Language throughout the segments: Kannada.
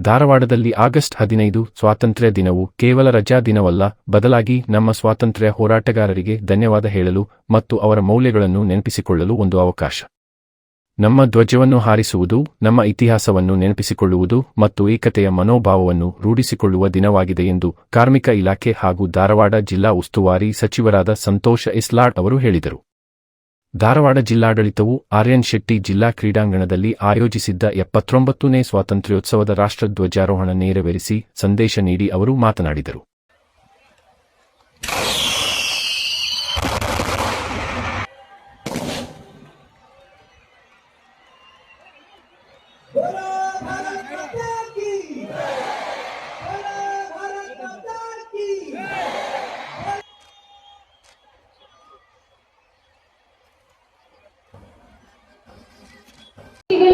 ಧಾರವಾಡದಲ್ಲಿ ಆಗಸ್ಟ್ ಹದಿನೈದು ಸ್ವಾತಂತ್ರ್ಯ ದಿನವು ಕೇವಲ ರಜಾ ದಿನವಲ್ಲ, ಬದಲಾಗಿ ನಮ್ಮ ಸ್ವಾತಂತ್ರ್ಯ ಹೋರಾಟಗಾರರಿಗೆ ಧನ್ಯವಾದ ಹೇಳಲು ಮತ್ತು ಅವರ ಮೌಲ್ಯಗಳನ್ನು ನೆನಪಿಸಿಕೊಳ್ಳಲು ಒಂದು ಅವಕಾಶ. ನಮ್ಮ ಧ್ವಜವನ್ನು ಹಾರಿಸುವುದು, ನಮ್ಮ ಇತಿಹಾಸವನ್ನು ನೆನಪಿಸಿಕೊಳ್ಳುವುದು ಮತ್ತು ಏಕತೆಯ ಮನೋಭಾವವನ್ನು ರೂಢಿಸಿಕೊಳ್ಳುವ ದಿನವಾಗಿದೆ ಎಂದು ಕಾರ್ಮಿಕ ಇಲಾಖೆ ಹಾಗೂ ಧಾರವಾಡ ಜಿಲ್ಲಾ ಉಸ್ತುವಾರಿ ಸಚಿವರಾದ ಸಂತೋಷ ಇಸ್ಲಾಡ್ ಅವರು ಹೇಳಿದರು. ಧಾರವಾಡ ಜಿಲ್ಲಾಡಳಿತವು ಆರ್ಯನ್ ಶೆಟ್ಟಿ ಜಿಲ್ಲಾ ಕ್ರೀಡಾಂಗಣದಲ್ಲಿ ಆಯೋಜಿಸಿದ್ದ ಎಪ್ಪತ್ತೊಂಬತ್ತನೇ ಸ್ವಾತಂತ್ರ್ಯೋತ್ಸವದ ರಾಷ್ಟ್ರಧ್ವಜಾರೋಹಣ ನೆರವೇರಿಸಿ ಸಂದೇಶ ನೀಡಿ ಅವರು ಮಾತನಾಡಿದರು.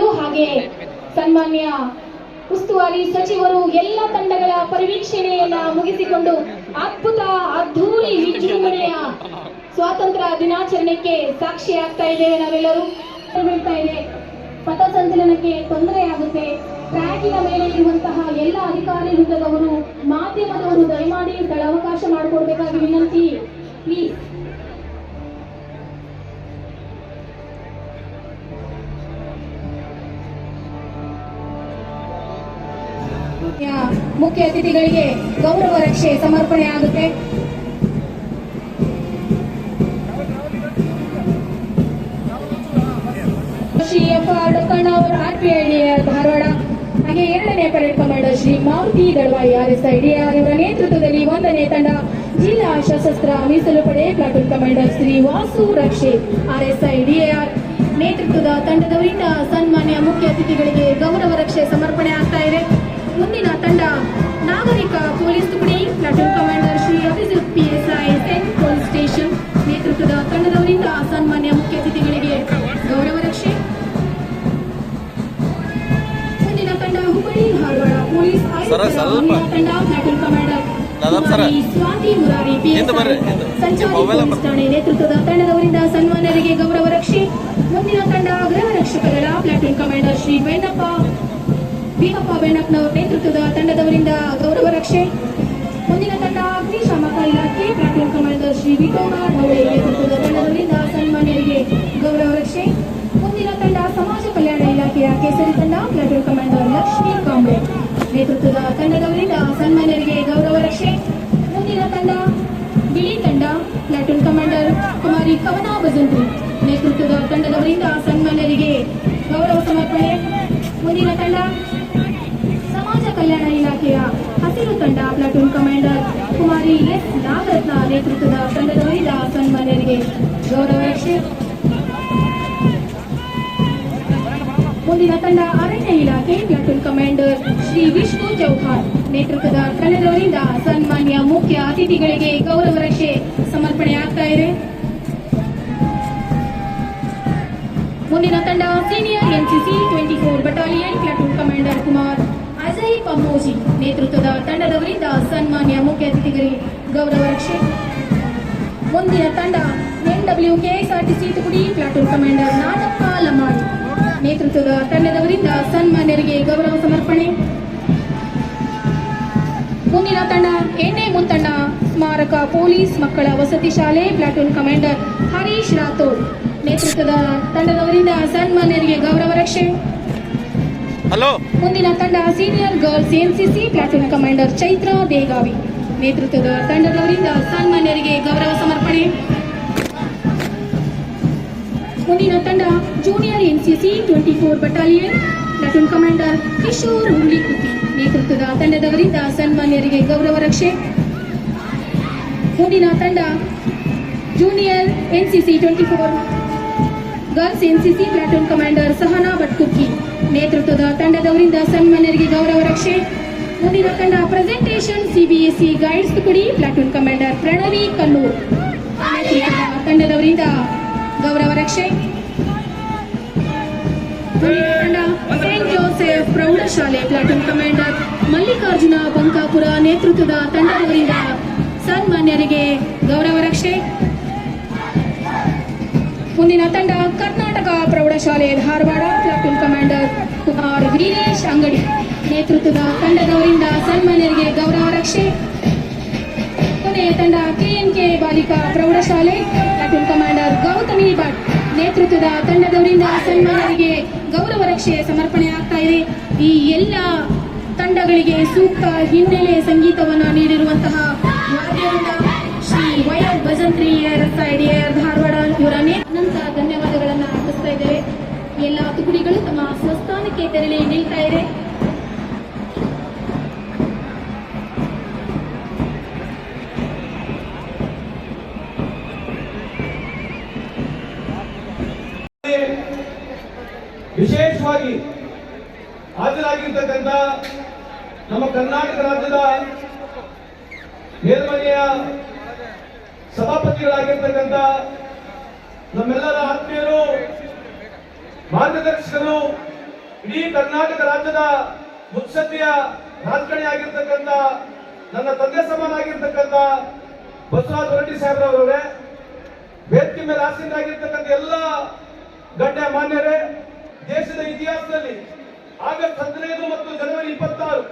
ಹಾಗೆ ಸನ್ಮಾನ್ಯ ಉಸ್ತುವಾರಿ ಸಚಿವರು ಎಲ್ಲ ತಂಡಗಳ ಪರಿವೀಕ್ಷಣೆಯನ್ನ ಮುಗಿಸಿಕೊಂಡು ಅದ್ಭುತ, ಅದ್ಧೂರಿ ವಿಜೃಂಭಣೆಯ ಸ್ವಾತಂತ್ರ್ಯ ದಿನಾಚರಣೆಗೆ ಸಾಕ್ಷಿಯಾಗ್ತಾ ಇದ್ದೇವೆ ನಾವೆಲ್ಲರೂ. ಬೀಳ್ತಾ ಇದೆ? ಪಥಸಂಚಲನಕ್ಕೆ ತೊಂದರೆಯಾಗುತ್ತೆ. ಟ್ರ್ಯಾಕಿನ ಮೇಲೆ ಇರುವಂತಹ ಎಲ್ಲ ಅಧಿಕಾರಿ ವೃಂದದವರು, ಮಾಧ್ಯಮದವರು ದಯಮಾಡಿ ಸ್ಥಳಾವಕಾಶ ಮಾಡಿಕೊಡ್ಬೇಕಾಗಿ ವಿನಂತಿ. ಪ್ಲೀಸ್ ಮುಖ್ಯ ಅತಿಥಿಗಳಿಗೆ ಗೌರವ ರಕ್ಷೆ ಸಮರ್ಪಣೆ ಆಗುತ್ತೆ ಶ್ರೀ ಎಫ್ ಆರ್ ಡೊಕ್ಕಣ್ಣ ಅವರು ಆರ್ಪಿಐಡಿಆರ್ ಧಾರವಾಡ. ಹಾಗೆ ಎರಡನೇ parade commander Shri Maruti Dalawai R S IDR ಇವರ ನೇತೃತ್ವದಲ್ಲಿ ಒಂದನೇ ತಂಡ ಜಿಲ್ಲಾ ಸಶಸ್ತ್ರ ಮೀಸಲು ಪಡೆ ಪ್ಲಾಟೂನ್ ಕಮಾಂಡರ್ ಶ್ರೀ ವಾಸು ರಕ್ಷೆ ಆರ್ ಎಸ್ ನೇತೃತ್ವದ ತಂಡದವರಿಂದ ಸನ್ಮಾನ್ಯ ಮುಖ್ಯ ಅತಿಥಿಗಳಿಗೆ ಗೌರವ ರಕ್ಷೆ ಸಮರ್ಪಣೆ ಆಗ್ತಾ ಇದೆ. ಮುಂದಿನ ತಂಡ ನಾಗರಿಕ police ತುಕಡಿ platoon commander Shri Abhijit PSI CEN police station ನೇತೃತ್ವದ ತಂಡದವರಿಂದ ಸನ್ಮಾನ್ಯ ಮುಖ್ಯ ಅತಿಥಿಗಳಿಗೆ ಗೌರವ ರಕ್ಷೆ. ಮುಂದಿನ ತಂಡ ಹುಬ್ಬಳ್ಳಿ ಧಾರವಾಡ ಪೊಲೀಸ್ ಆಯುಕ್ತರ ಮುಂದಿನ ತಂಡ platoon commander Swati Murari PSI ಸಂಚಾರಿ ಪೊಲೀಸ್ ಠಾಣೆ ನೇತೃತ್ವದ ತಂಡದವರಿಂದ ಸನ್ಮಾನ್ಯರಿಗೆ ಗೌರವ ರಕ್ಷೆ. ಮುಂದಿನ ತಂಡ ಗೃಹ ರಕ್ಷಕರ ಪ್ಲಾಟೂನ್ ಕಮಾಂಡರ್ ಶ್ರೀ ಬೆಣ್ಣಪ್ಪ ಭೀಮಪ್ಪ ಬೆಣ್ಣಪ್ಪನವರ ನೇತೃತ್ವದ ತಂಡದವರಿಂದ ಗೌರವ ರಕ್ಷೆ. ಮುಂದಿನ ತಂಡ ಅಗ್ನಿಶಾಮಕ ಇಲಾಖೆ ಪ್ಲಾಟೂನ್ ಕಮಾಂಡರ್ ಶ್ರೀ ವಿಠೋಬ ಅವರ ನೇತೃತ್ವದ ತಂಡದವರಿಂದ ಸನ್ಮಾನ್ಯರಿಗೆ ಗೌರವ ರಕ್ಷೆ. ಮುಂದಿನ ತಂಡ ಸಮಾಜ ಕಲ್ಯಾಣ ಇಲಾಖೆಯ ಕೇಸರಿ ತಂಡ ಪ್ಲಾಟೂನ್ ಕಮಾಂಡರ್ ಲಕ್ಷ್ಮೀ ಕಾಂಬ್ಳೆ ನೇತೃತ್ವದ ತಂಡದವರಿಂದ ಸನ್ಮಾನ್ಯರಿಗೆ ಗೌರವ ರಕ್ಷೆ. ಮುಂದಿನ ತಂಡ ಬಿಳಿ ತಂಡ, ಪ್ಲಾಟೂನ್ ಕಮಾಂಡರ್ ಕುಮಾರಿ ಕವನ ಬಜಂತ್ರಿ ನೇತೃತ್ವದ ತಂಡದವರಿಂದ ಸನ್ಮಾನ್ಯರಿಗೆ ಗೌರವ ಸಮರ್ಪಣೆ. ಮುಂದಿನ ತಂಡ ಕಲ್ಯಾಣ ಇಲಾಖೆಯ ಹಸಿರು ತಂಡ platoon commander Kumari S Nagaratna ನೇತೃತ್ವದ ತಂಡದವರಿಂದ ಸನ್ಮಾನ್ಯರಿಗೆ ಗೌರವ ಮುಂದಿನ ತಂಡ ಅರಣ್ಯ ಇಲಾಖೆ ಪ್ಲಾಟೂನ್ ಕಮಾಂಡರ್ ಶ್ರೀ ವಿಷ್ಣು ಚೌಹಾಣ್ ನೇತೃತ್ವದ ತಂಡದವರಿಂದ ಸನ್ಮಾನ್ಯ ಮುಖ್ಯ ಅತಿಥಿಗಳಿಗೆ ಗೌರವ ರಕ್ಷೆ ಸಮರ್ಪಣೆ ಆಗ್ತಾ ಇದೆ. ಮುಂದಿನ ತಂಡ senior NCC twenty four battalion platoon commander Kumar Ajay Pamoji ನೇತೃತ್ವದ ತಂಡದವರಿಂದ ಸನ್ಮಾನ್ಯ ಮುಖ್ಯ ಅತಿಥಿಗಳಿಗೆ ಗೌರವ ರಕ್ಷೆ. ಮುಂದಿನ ತಂಡ ಎನ್ಡಬ್ಲ್ಯೂ ಕೆಎಸ್ಆರ್ಟಿಸಿ ತುಕುಡಿ ಪ್ಲಾಟೂನ್ ಕಮಾಂಡರ್ ನಾನಪ್ಪ ಲಮಾಣಿ ನೇತೃತ್ವದ ತಂಡದವರಿಂದ ಸನ್ಮಾನ್ಯರಿಗೆ ಗೌರವ ಸಮರ್ಪಣೆ. ಮುಂದಿನ ತಂಡ ಎಣ್ಣೆ ಮುಂತಂಡ ಸ್ಮಾರಕ ಪೊಲೀಸ್ ಮಕ್ಕಳ ವಸತಿ ಶಾಲೆ, ಪ್ಲಾಟೂನ್ ಕಮಾಂಡರ್ ಹರೀಶ್ ರಾಥೋಡ್ ನೇತೃತ್ವದ ತಂಡದವರಿಂದ ಸನ್ಮಾನ್ಯರಿಗೆ ಗೌರವ ರಕ್ಷೆ. ಹಲೋ. ಮುಂದಿನ ತಂಡ senior girls NCC platoon commander Chaitra Degavi ನೇತೃತ್ವದ ತಂಡದವರಿಂದ ಸನ್ಮಾನ್ಯರಿಗೆ ಗೌರವ ಸಮರ್ಪಣೆ. ಮುಂದಿನ ತಂಡ junior NCC twenty four battalion platoon commander Kishore Hullikuti ನೇತೃತ್ವದ ತಂಡದವರಿಂದ ಸನ್ಮಾನ್ಯರಿಗೆ ಗೌರವ ರಕ್ಷೆ. ಮುಂದಿನ ತಂಡ junior NCC twenty four girls NCC platoon commander Sahana Bhatkukki ನೇತೃತ್ವದ ತಂಡದವರಿಂದ ಸನ್ಮಾನ್ಯರಿಗೆ ಗೌರವ ರಕ್ಷೆ. ಮುಂದಿನ ತಂಡ ಪ್ರೆಸೆಂಟೇಷನ್ ಸಿಬಿಎಸ್ಇ ಗೈಡ್ಸ್ ತುಕಡಿ ಪ್ಲಾಟೂನ್ ಕಮಾಂಡರ್ ಪ್ರಣವಿ ಕಲ್ಲೂರ್. ತಂಡದವರಿಂದ ಗೌರವ ರಕ್ಷೆ. ತಂಡ ಸೇಂಟ್ ಜೋಸೆಫ್ ಪ್ರೌಢಶಾಲೆ ಪ್ಲಾಟೂನ್ ಕಮಾಂಡರ್ ಮಲ್ಲಿಕಾರ್ಜುನ ಬಂಕಾಪುರ ನೇತೃತ್ವದ ತಂಡದವರಿಂದ ಸನ್ಮಾನ್ಯರಿಗೆ ಗೌರವ ರಕ್ಷೆ. ಮುಂದಿನ ತಂಡ ಕರ್ನಾಟಕ ಪ್ರೌಢಶಾಲೆ ಧಾರವಾಡ ಪ್ಲಾಟೂನ್ ಕಮಾಂಡರ್ ವೀರೇಶ್ ಅಂಗಡಿ. ನೇತೃತ್ವದ ತಂಡದವರಿಂದ ಸನ್ಮಾನ್ಯರಿಗೆ ಗೌರವ ರಕ್ಷೆ. ಕೊನೆಯ ತಂಡ ಕೆಎನ್ಕೆ ಬಾಲಿಕಾ ಪ್ರೌಢಶಾಲೆ. ಪ್ಲಾಟೂನ್ ಕಮಾಂಡರ್ ಗೌತಮಿ ಭಟ್ ನೇತೃತ್ವದ ತಂಡದವರಿಂದ ಸನ್ಮಾನ್ಯರಿಗೆ ಗೌರವ ರಕ್ಷೆ ಸಮರ್ಪಣೆ ಆಗ್ತಾ ಇದೆ. ಈ ಎಲ್ಲ ತಂಡಗಳಿಗೆ ಸೂಕ್ತ ಹಿನ್ನೆಲೆ ಸಂಗೀತವನ್ನು ನೀಡಿರುವಂತಹ ವಾದ್ಯವೃಂದ ಶ್ರೀ ವೈ ಭಜಂತ್ರಿ ಸೈಡಿಯರ್ ಧಾರವಾಡ ಇವರ ಅನಂತ ಧನ್ಯವಾದಗಳನ್ನು ಅರ್ಪಿಸ್ತಾ ಇದ್ದೇವೆ. ಎಲ್ಲ ತುಕಡಿಗಳು ತಮ್ಮ ಸ್ವಸ್ಥಾನಕ್ಕೆ ತೆರಳಿ ನಿಲ್ತಾ ಇದೆ ವಿಶೇಷವಾಗಿ ಹಾಜರಾಗಿರ್ತಕ್ಕಂಥ ನಮ್ಮ ಕರ್ನಾಟಕ ರಾಜ್ಯದ ಮೇಲ್ಮನೆಯ ಸಭಾಪತಿಗಳಾಗಿರ್ತಕ್ಕಂಥ ನಮ್ಮೆಲ್ಲರ ಮಾರ್ಗದರ್ಶಕರು ಇಡೀ ಕರ್ನಾಟಕ ರಾಜ್ಯದ ಮುತ್ಸದ್ದಿಯ ರಾಜಕಾರಣಿ ಆಗಿರ್ತಕ್ಕಂಥ, ನನ್ನ ತಂದೆ ಸಮಾನಾಗಿರ್ತಕ್ಕಂಥ ಬಸವರಾಜ ಹೊರಟ್ಟಿ ಸಾಹೇಬ್ರವರವರೇ ವೇದಿಕೆ ಮೇಲೆ ಆಸೀನರಾಗಿರ್ತಕ್ಕಂಥ ಎಲ್ಲ ಗಣ್ಯ ಮಾನ್ಯರೇ, ದೇಶದ ಇತಿಹಾಸದಲ್ಲಿ ಆಗಸ್ಟ್ ಹದಿನೈದು ಮತ್ತು ಜನವರಿ ಇಪ್ಪತ್ತಾರು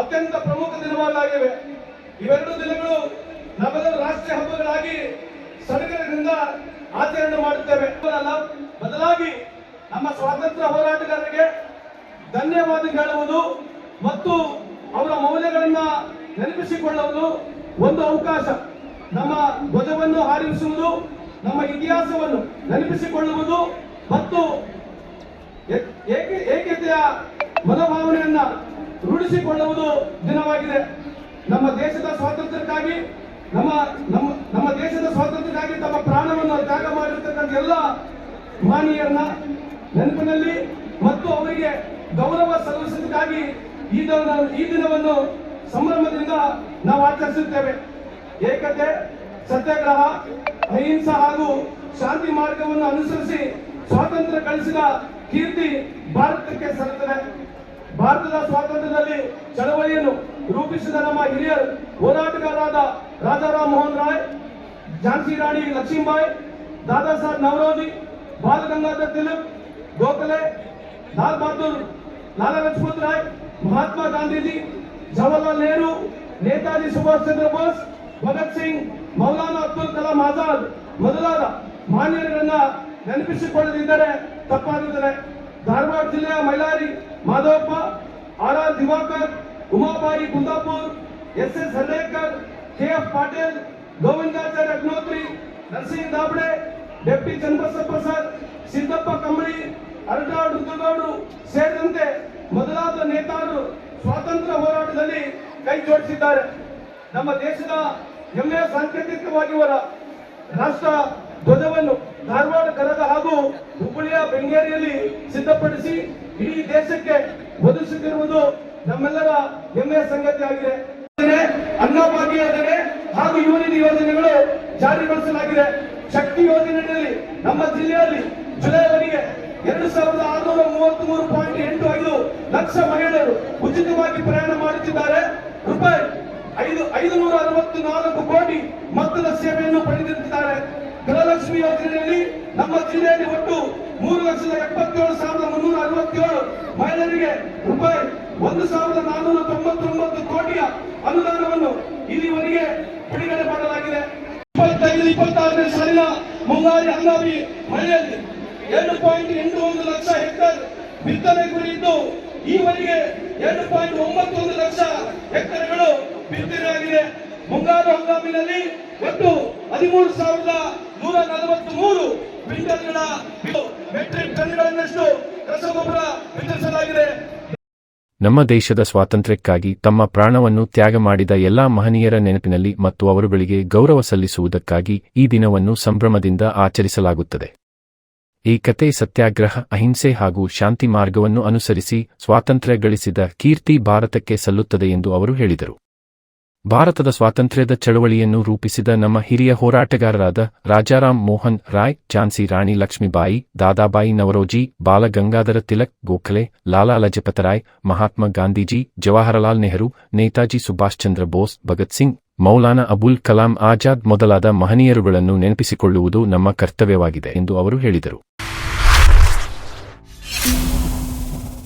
ಅತ್ಯಂತ ಪ್ರಮುಖ ದಿನಗಳಾಗಿವೆ. ಇವೆರಡು ದಿನಗಳು ನಮ್ಮೆಲ್ಲರ ರಾಷ್ಟ್ರೀಯ ಹಬ್ಬಗಳಾಗಿ ಸಡಗರದಿಂದ ಆಚರಣೆ ಮಾಡುತ್ತೇವೆ. ಬದಲಾಗಿ ನಮ್ಮ ಸ್ವಾತಂತ್ರ್ಯ ಹೋರಾಟಗಾರರಿಗೆ ಧನ್ಯವಾದ ಹೇಳುವುದು ಮತ್ತು ಅವರ ಮೌಲ್ಯಗಳನ್ನ ನೆನಪಿಸಿಕೊಳ್ಳುವುದು ಒಂದು ಅವಕಾಶ. ನಮ್ಮ ಧ್ವಜವನ್ನು ಹಾರಿಸುವುದು, ನಮ್ಮ ಇತಿಹಾಸವನ್ನು ನೆನಪಿಸಿಕೊಳ್ಳುವುದು ಮತ್ತು ಏಕತೆಯ ಮನೋಭಾವನೆಯನ್ನ ರೂಢಿಸಿಕೊಳ್ಳುವುದು ದಿನವಾಗಿದೆ. ನಮ್ಮ ದೇಶದ ಸ್ವಾತಂತ್ರ್ಯಕ್ಕಾಗಿ, ನಮ್ಮ ನಮ್ಮ ನಮ್ಮ ದೇಶದ ಸ್ವಾತಂತ್ರ್ಯಕ್ಕಾಗಿ ತಮ್ಮ ಪ್ರಾಣವನ್ನು ತ್ಯಾಗ ಮಾಡಿರ್ತಕ್ಕಂಥ ಎಲ್ಲ ಮಹನೀಯರನ್ನ ನೆನಪಿನಲ್ಲಿ ಮತ್ತು ಅವರಿಗೆ ಗೌರವ ಸಲ್ಲಿಸೋದಕ್ಕಾಗಿ ಈ ದಿನ ಈ ದಿನವನ್ನು ಸಂಭ್ರಮದಿಂದ ನಾವು ಆಚರಿಸುತ್ತೇವೆ. ಏಕತೆ, ಸತ್ಯಾಗ್ರಹ, ಅಹಿಂಸಾ ಹಾಗೂ ಶಾಂತಿ ಮಾರ್ಗವನ್ನು ಅನುಸರಿಸಿ ಸ್ವಾತಂತ್ರ್ಯ ಕಳಿಸಿದ ಕೀರ್ತಿ ಭಾರತಕ್ಕೆ ಸಲ್ಲುತ್ತದೆ. ಭಾರತದ ಸ್ವಾತಂತ್ರ್ಯದಲ್ಲಿ ಚಳವಳಿಯನ್ನು ರೂಪಿಸಿದ ನಮ್ಮ ಹಿರಿಯರು ಹೋರಾಟಗಾರರಾದ ರಾಜಾರಾಮ್ ಮೋಹನ್ ರಾಯ್, ಝಾನ್ಸಿ ರಾಣಿ ಲಕ್ಷ್ಮೀಬಾಯಿ ದಾದಾ ಸಾಹೇಬ್ ನವರೋಜಿ ಬಾಲ ಗಂಗಾಧರ್ ಗೋಖಲೆ, ಲಾಲ್ ಬಹದ್ದೂರ್, ಲಾಲ ಲಜಪತ್ ರಾಯ್, ಮಹಾತ್ಮ ಗಾಂಧೀಜಿ, ಜವಾಹರ್ಲಾಲ್ ನೆಹರು, ನೇತಾಜಿ ಸುಭಾಷ್ ಚಂದ್ರ ಬೋಸ್, ಭಗತ್ ಸಿಂಗ್, ಮೌಲಾನಾ ಅಬ್ದುಲ್ ಕಲಾಂ ಆಜಾದ್, ಮೊದಲಾದ ಮಾನ್ಯರನ್ನ ನೆನಪಿಸಿಕೊಳ್ಳದಿದ್ದರೆ ತಪ್ಪಾಗುತ್ತದೆ ಧಾರವಾಡ ಜಿಲ್ಲೆಯ Mailari Madhavappa R R Diwakar, Umabai Kundapur S S Hallekar K F Patil, Govindacharya Agnotri Narsing Dabade deputy Channabasappa sir, Siddappa Kambali Aratal ರುದ್ರಗೌಡರು ಸೇರಿದಂತೆ ಮೊದಲಾದ ನೇತಾರರು ಸ್ವಾತಂತ್ರ್ಯ ಹೋರಾಟದಲ್ಲಿ ಕೈ ಜೋಡಿಸಿದ್ದಾರೆ. ನಮ್ಮ ದೇಶದ ಹೆಮ್ಮೆಯ ಸಾಂಕೇತಿಕವಾಗಿ ಅವರ ರಾಷ್ಟ್ರ ಧ್ವಜವನ್ನು ಧಾರವಾಡ, ಕರಗ ಹಾಗೂ ಹುಬ್ಬಳ್ಳಿಯ ಬೆಂಗೇರಿಯಲ್ಲಿ ಸಿದ್ಧಪಡಿಸಿ ಇಡೀ ದೇಶಕ್ಕೆ ಒದಗಿಸುತ್ತಿರುವುದು ನಮ್ಮೆಲ್ಲರ ಹೆಮ್ಮೆಯ ಸಂಗತಿ ಆಗಿದೆ ಅನ್ನಭಾಗ್ಯ ಯೋಜನೆ ಹಾಗೂ ಯುವನಿಧಿ ಯೋಜನೆಗಳು ಜಾರಿಗೊಳಿಸಲಾಗಿದೆ. ಶಕ್ತಿ ಯೋಜನೆಯಲ್ಲಿ ನಮ್ಮ ಜಿಲ್ಲೆಯಲ್ಲಿ ಜುಲೈವರೆಗೆ ಎರಡು ಸಾವಿರದ ಆರುನೂರ ಮೂವತ್ತ್ ಮೂರು ಪಾಯಿಂಟ್ ಎಂಟು ಐದು ಲಕ್ಷ ಮಹಿಳೆಯರು ಉಚಿತವಾಗಿ ಪ್ರಯಾಣ ಮಾಡುತ್ತಿದ್ದಾರೆ. ರೂಪಾಯಿ ಐದು ಐದು ನೂರ ಅರವತ್ತು ನಾಲ್ಕು ಕೋಟಿ ಮೊತ್ತದ ಸೇವೆಯನ್ನು ಪಡೆದಿರುತ್ತಿದ್ದಾರೆ ಗೃಹಲಕ್ಷ್ಮಿ ಯೋಜನೆಯಲ್ಲಿ ನಮ್ಮ ಜಿಲ್ಲೆಯಲ್ಲಿ ಒಟ್ಟು ಮೂರು ಲಕ್ಷದ ಎಪ್ಪತ್ತೇಳು ಸಾವಿರದ ಮುನ್ನೂರ ಅರವತ್ತೇಳು ಮಹಿಳೆಯರಿಗೆ ರೂಪಾಯಿ ಒಂದು ಸಾವಿರದ ನಾನ್ನೂರ ತೊಂಬತ್ತೊಂಬತ್ತು ಕೋಟಿಯ ಅನುದಾನವನ್ನು ಇಲ್ಲಿವರೆಗೆ ಬಿಡುಗಡೆ ಮಾಡಲಾಗಿದೆ. ಇಪ್ಪತ್ತೈದು, ಇಪ್ಪತ್ತಾರನೇ ಸಾಲಿನ ಮುಂಗಾರಿ ಹಂಗಾಮಿ ಮಳೆಯಲ್ಲಿ ಎರಡು ಪಾಯಿಂಟ್ ಎಂಟು ಒಂದು ಲಕ್ಷ ಹೆಕ್ಟರ್ ಬಿತ್ತನೆ ಗುರಿ ಇದ್ದು ಈವರೆಗೆ ಎರಡು ಪಾಯಿಂಟ್ ಒಂಬತ್ತೊಂದು ಲಕ್ಷ ಹೆಕ್ಟರ್ಗಳು ಬಿತ್ತನೆಯಾಗಿದೆ ಮುಂಗಾರು ಹಂಗಾಮಿನಲ್ಲಿ ಒಟ್ಟು ಹದಿಮೂರು ಸಾವಿರದ ನೂರ ನಲವತ್ತ್ ಮೂರು ಕ್ವಿಂಟಲ್ಗಳ ಮೆಟ್ರಿಕ್ ಟನ್ಗಳನ್ನಷ್ಟು ರಸಗೊಬ್ಬರ ವಿತರಿಸಲಾಗಿದೆ. ನಮ್ಮ ದೇಶದ ಸ್ವಾತಂತ್ರ್ಯಕ್ಕಾಗಿ ತಮ್ಮ ಪ್ರಾಣವನ್ನು ತ್ಯಾಗ ಮಾಡಿದ ಎಲ್ಲಾ ಮಹನೀಯರ ನೆನಪಿನಲ್ಲಿ ಮತ್ತು ಅವರುಗಳಿಗೆ ಗೌರವ ಸಲ್ಲಿಸುವುದಕ್ಕಾಗಿ ಈ ದಿನವನ್ನು ಸಂಭ್ರಮದಿಂದ ಆಚರಿಸಲಾಗುತ್ತದೆ. ಏಕತೆ ಸತ್ಯಾಗ್ರಹ, ಅಹಿಂಸೆ ಹಾಗೂ ಶಾಂತಿ ಮಾರ್ಗವನ್ನು ಅನುಸರಿಸಿ ಸ್ವಾತಂತ್ರ್ಯ ಗಳಿಸಿದ ಕೀರ್ತಿ ಭಾರತಕ್ಕೆ ಸಲ್ಲುತ್ತದೆ ಎಂದು ಅವರು ಹೇಳಿದರು. ಭಾರತದ ಸ್ವಾತಂತ್ರ್ಯದ ಚಳವಳಿಯನ್ನು ರೂಪಿಸಿದ ನಮ್ಮ ಹಿರಿಯ ಹೋರಾಟಗಾರರಾದ ರಾಜಾರಾಮ್ ಮೋಹನ್ ರಾಯ್, ಝಾನ್ಸಿ ರಾಣಿ ಲಕ್ಷ್ಮೀಬಾಯಿ, ದಾದಾಬಾಯಿ ನವರೋಜಿ, ಬಾಲಗಂಗಾಧರ ತಿಲಕ್ ಗೋಖಲೆ, ಲಾಲಾ ಲಜಪತ ರಾಯ್, ಮಹಾತ್ಮ ಗಾಂಧೀಜಿ, ಜವಾಹರಲಾಲ್ ನೆಹರು, ನೇತಾಜಿ ಸುಭಾಷ್ ಚಂದ್ರ ಬೋಸ್, ಭಗತ್ ಸಿಂಗ್, ಮೌಲಾನಾ ಅಬುಲ್ ಕಲಾಂ ಆಜಾದ್ ಮೊದಲಾದ ಮಹನೀಯರುಗಳನ್ನು ನೆನಪಿಸಿಕೊಳ್ಳುವುದು ನಮ್ಮ ಕರ್ತವ್ಯವಾಗಿದೆ ಎಂದು ಅವರು ಹೇಳಿದರು. thank you